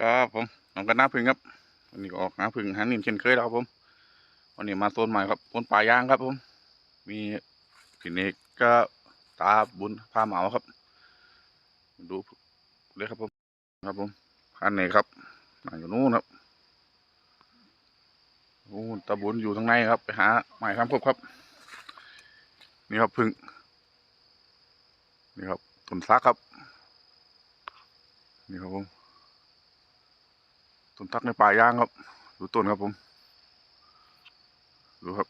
ครับผมน้องกันหน้าพึ่งครับ วันนี้ก็ออกหาพึ่งหานิ่มเช่นเคยแล้วครับผม วันนี้มาโซนใหม่ครับบนป่ายางครับผม มีพี่เนกก็ตาบุญพาเหมาครับ ดูเลยครับผม ครับผมพันเนกครับนั่งอยู่นู้นครับโอ้ตาบุญอยู่ทางในครับ ไปหาใหม่ครับพบครับ นี่ครับพึ่ง นี่ครับต้นซักครับ นี่ครับผม ต้นทักในป่ายางครับ ดูต้นครับผม ดูครับ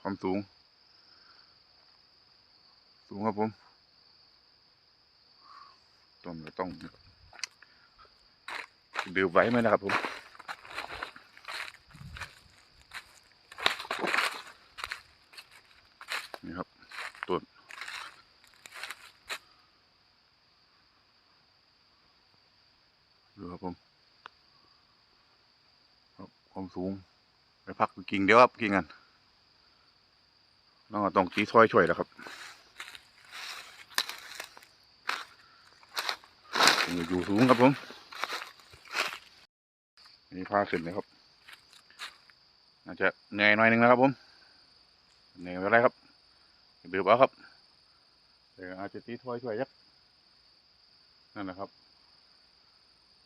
ความสูง สูงครับผม ต้นก็ต้อง ดืบไว้ไหมนะครับผม นี่ครับ ต้น ดูครับผม ความสูง ไปพักกิ่งเดี๋ยวครับกิ่งกันน้องต้องตีถ้อยช่วยแล้วครับอยู่สูงครับผมนี่พาขึ้นเลยครับอาจจะเหนื่อยหน่อยหนึงนะครับผมเหนื่อยไม่เป็นไรครับเดื่มเอาครับแต่อาจจะตีถ้อยช่วยยักนั่นแหละครับ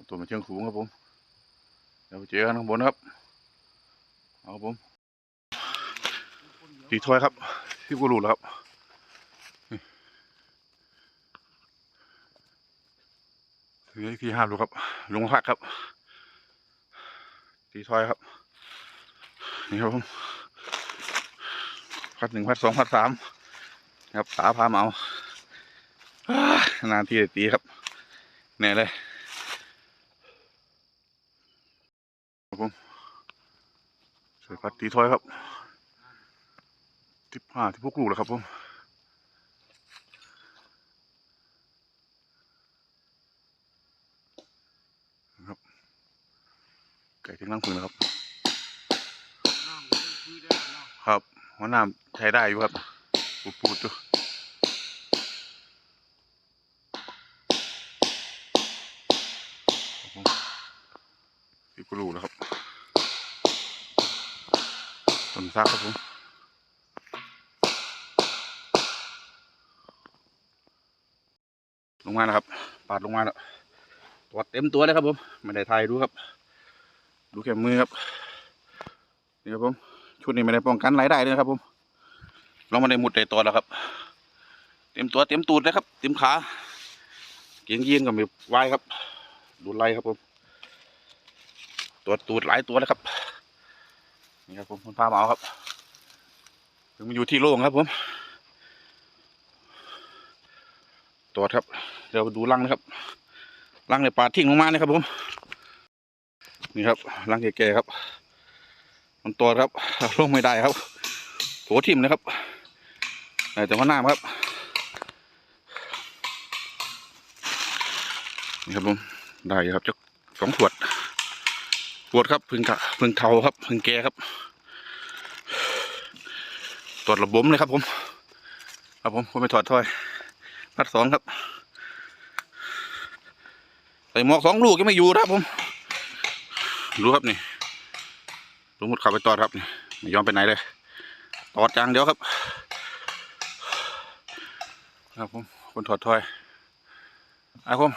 ตัวมันเชิงสูงครับผม เดี๋ยวไปเจอกันข้างบนครับ เอาผมตีถ้วยครับ ที่กูรู้แล้วครับถือที่ห้ามดูครับ ลงพักครับ ตีถ้วยครับ นี่ครับผมพัดหนึ่งพัดสองพัดสามครับสาพาเมาอ้านานที่จะตีครับ เนี่ยเลย ครับ ผมใส่พัดตีถอยครับทิพห้าที่พวกลูกแล้วครับผมครับไก่ที่นั่งพึ่งนะครับ ครับหัวหน้ำใช้ได้อยู่ครับ ปูดปูดอยู่ ซากครับผมลงมาแล้วครับ ปาดลงมาแล้วตัวเต็มตัวเลยครับผม ไม่ได้ถ่ายดูครับ ดูแค่มือครับ นี่ครับผม ชุดนี้ไม่ได้ป้องกันรายได้เลยครับผมเราไม่ได้มุดในตัวแล้วครับ เต็มตัวเต็มตูดเลยครับ เต็มขา เกียงยีนกับมีวายครับ ดูไล่ครับผม ตัวตูดหลายตัวเลยครับ นี่ครับผมคุณพามาเอาครับถึงมาอยู่ที่โล่งครับผมตัวจครับ เดี๋ยวดูรังนะครับรังในป่าทิ้งลงมานี่ยครับผมนี่ครับรังแก่ๆครับ มันตัวครับลงไม่ได้ครับโถทิ่มนะครับแต่ว่าน้ำครับนี่ครับผมได้ครับจักสองขวด ขวดครับพึ่งกะพึ่งเทาครับพึ่งแกครับตรวจระบบเลยครับผม ครับผมผมไปถอดถ้อยพัดสองครับใส่หมวกสองลูกยังไม่อยู่นะครับผมดูครับนี่ลุงมุดขับไปตอดครับนี่ไม่ยอมไปไหนเลยตอดจางเดียวครับ ครับผมคนถอดถ้อยเอาผม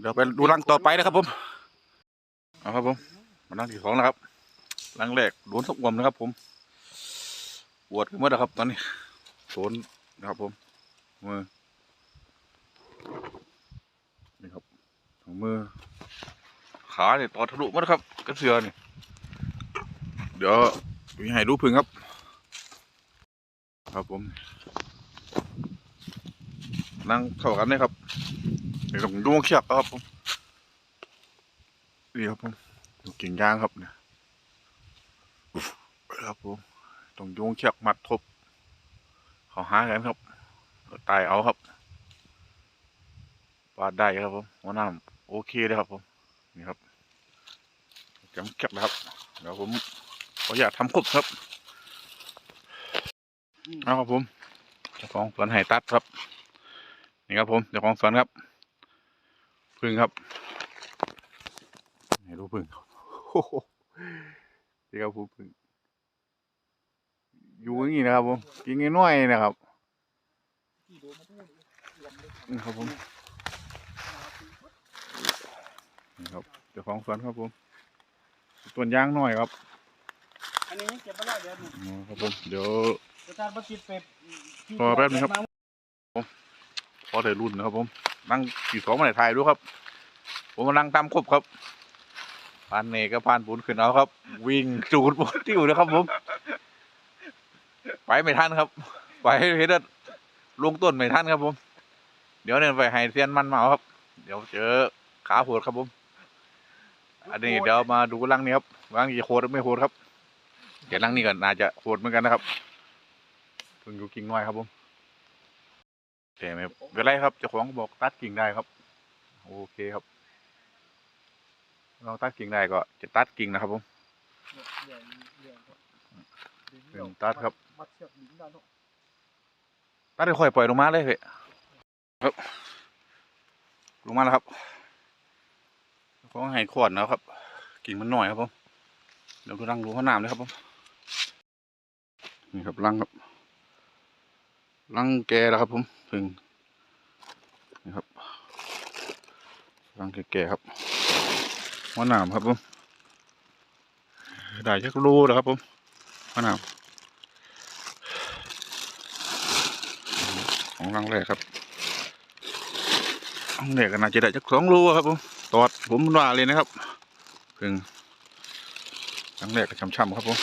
เดี๋ยวไปดูรังต่อไปนะครับผม เอาครับผมมานั่งที่สองแล้วครับลังแรกโดนสักวมนะครับ ผมปวดกันหมดแล้วครับ ตอนนี้โดนนะครับผมมือนี่ครับของมือขาเนี่ยต่อทะลุหมดครับกระเสือนี่เดี๋ยวมีให้ดูพึ่งครับ ครับผมนั่งเข้ากันเลยครับเดี๋ยวผมดูเขียบครับผม นี่ครับผมกิ่งยางครับเนี่ยครับผมต้องโยงเชือกมัดทบ เขาหากันครับตายเอาครับปาดได้ครับผมหัวหน้ำโอเคเลยครับผมนี่ครับจำเชือกนะครับเดี๋ยวผมขออยากทำครบครับเอาครับผมเจ้าของสวนไห่ตัดครับ นี่ครับผมเจ้าของสวนครับพึ่งครับ ดูพึ่งโอ้โหนี่ครับผมพึ่งอยู่อย่างนี้นะครับผมกินน้อยๆนะครับนี่ครับผมนี่ครับเจ้าของสวนครับผมต้นยางน้อยครับอันนี้เก็บมาแล้วเดี๋ยวครับผมเดี๋ยวอาจารย์ประสิทธิ์เป็ดรอแป๊บนึงครับพอได้รุ่นนะครับผมนั่งขี่สองมาในไทยด้วยครับ ผมมานั่งตามครบครับ พานเนกกับพานปูนขึ้นเอาครับ วิ่งจูดบนที่อยู่นะครับผมไปไม่ทันครับ ไปเฮ็ดลงต้นไม่ทันครับผม เดี๋ยวเนี่ยไปให้เซียนมันมาครับ เดี๋ยวเจอขาโหดครับผม อันนี้เดี๋ยวมาดูรังนี้ครับรังจะโหดหรือไม่โหดครับ เดี๋ยวรังนี้ก็น่าจะโหดเหมือนกันนะครับเพิ่งอยู่กิ่งน้อยครับผมแต่ไม่เป็นไรครับเจ้าของบอกตัดกิ่งได้ครับ โอเคครับ เราตัดกิ่งได้ก็จะตัดกิ่งนะครับผมเป็นตัดครับมัดเชือกดึงได้เนอะตัดค่อยปล่อยลงมาเลยเถอครับ ลงมาแล้วครับของให้ขวดนะครับ กิ่งมันหน่อยครับผมเดี๋ยวดูรังดูข้างน้ำเลยครับผมนี่ครับรังครับรังแกแล้วครับผมพึ่งนี่ครับรังแก่ๆครับ หัวหนามครับผมได้ชักรูแล้วครับผมหัวหนามของรังแรกครับรังแรกก็น่าจะได้จักสองรูครับผมตอดผมว่าเลยนะครับพึ่งรังแรกก็ช่ำๆครับผม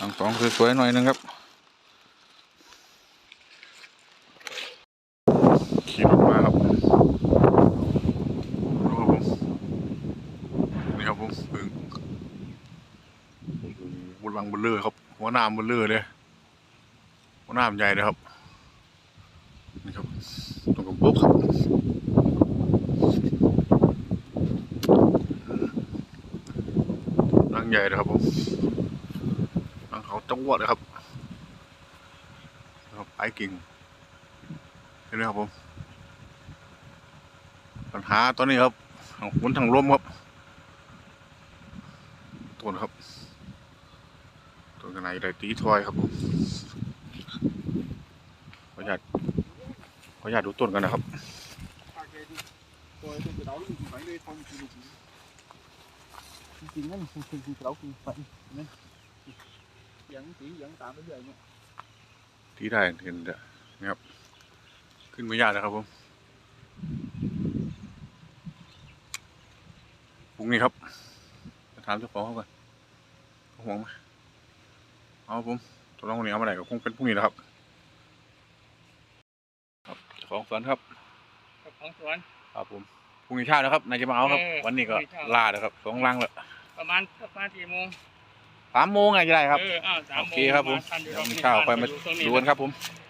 รังสองสวยๆหน่อยนึงครับ ขี่รถมาครับดูครับผมนี่ครับผมพึ่ง บนลังบนเลือครับ หัวหน้ำบนเลือเลยหัวหน้ำใหญ่เลยครับนี่ครับตรงกับปุ๊บครับรังใหญ่เลยครับผมรังเขาจังหวัดเลยครับครับไอ้กิ่งเห็นไหมครับผมปัญหาตอนนี้ครับฝนทางลมครับต้นครับ ต้นกันไหนได้ตีถอยครับผมขออนุญาตขออนุญาตดูต้นกันนะครับจริงๆนั่นคือคือกระเดาคือไปนั่นยังสียังตามไปเรื่อยเนี่ยที่ได้เห็นจะนะครับ ขึ้นไม่ยากนะครับผมพรุ่งนี้ครับถามเจ้าของเขาก่อนห่วงไหม เอาครับผมตัวน้องคนนี้เอามาไหนก็คงเป็นพรุ่งนี้นะครับ ครับเจ้าของสวนครับกับของสวนครับผมพรุ่งนี้เช้านะครับนายจะมาเอาครับเออวันนี้ก็พรุ่งนี้เช้าลาแล้วครับสองลังแล้วประมาณประมาณกี่โมงสามโมงไงจะได้ครับเอออ้าวสามโอโมงเคครับผมปะาณท่านอยู่เดี๋ยวตงมีข้าวไปมาท่นอยู่ตรงดูกันครับผมค